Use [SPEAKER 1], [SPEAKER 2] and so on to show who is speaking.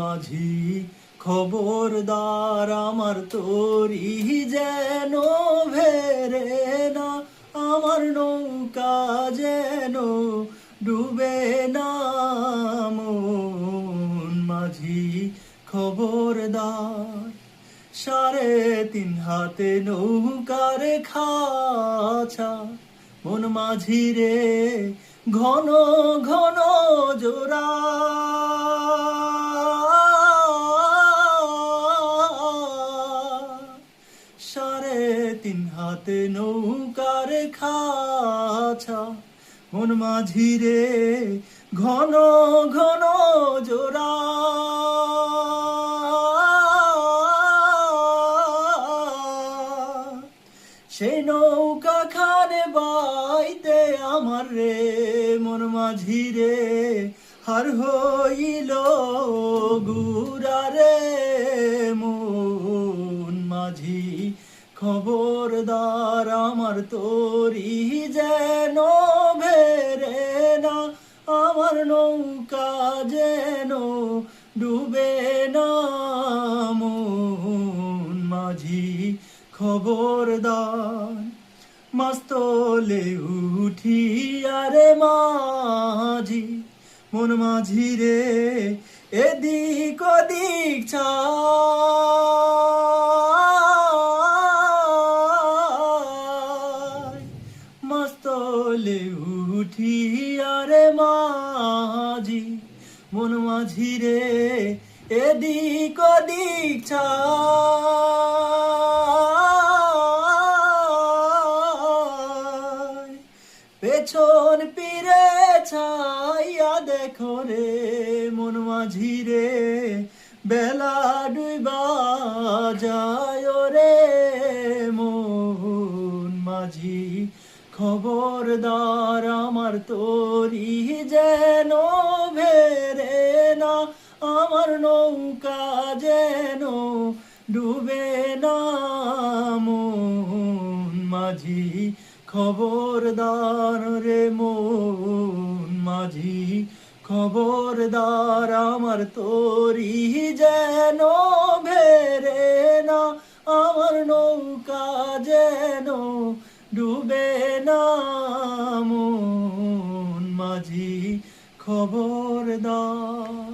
[SPEAKER 1] মাঝি খবরদার আমার তোরি যেন ভেরে না, আমার নৌকা যেন ডুবে না। মন মাঝি খবরদার, সাড়ে তিন হাতে নৌকার খাছা মন মাঝি রে, ঘন ঘন জোড়া। সাড়ে তিন হাতে নৌকার খাছা মন মাঝি রে ঘন ঘন জোড়া। সে নৌকা খানে বাইতে আমার রে, মন মাঝি রে হার হইল গুড়া রে। মন মাঝি খবরদার আমার তোরি যেন ভেরে না, আমার নৌকা যেন ডুবে না। মাঝি খবরদার, মাস্তলে উঠি আরে মাঝি, মন মাঝি রে, এদিক ওদিক চাই মস্তলে উঠি আরে মাঝি, মন মাঝি রে এদিক ওদিক পেছন পিরে ছাইয়া দেখো রে, মন মাঝি রে বেলা ডুইবা যায়। খবরদার আমার তোরি যেন ভেরে না, আমার নৌকা যেন ডুবে না। মাঝি খবরদার রে, মন মাঝি খবরদার আমার তোরি যেন ভেরে না, আমার নৌকা যেন ডুবে না মন মাঝি খবরদার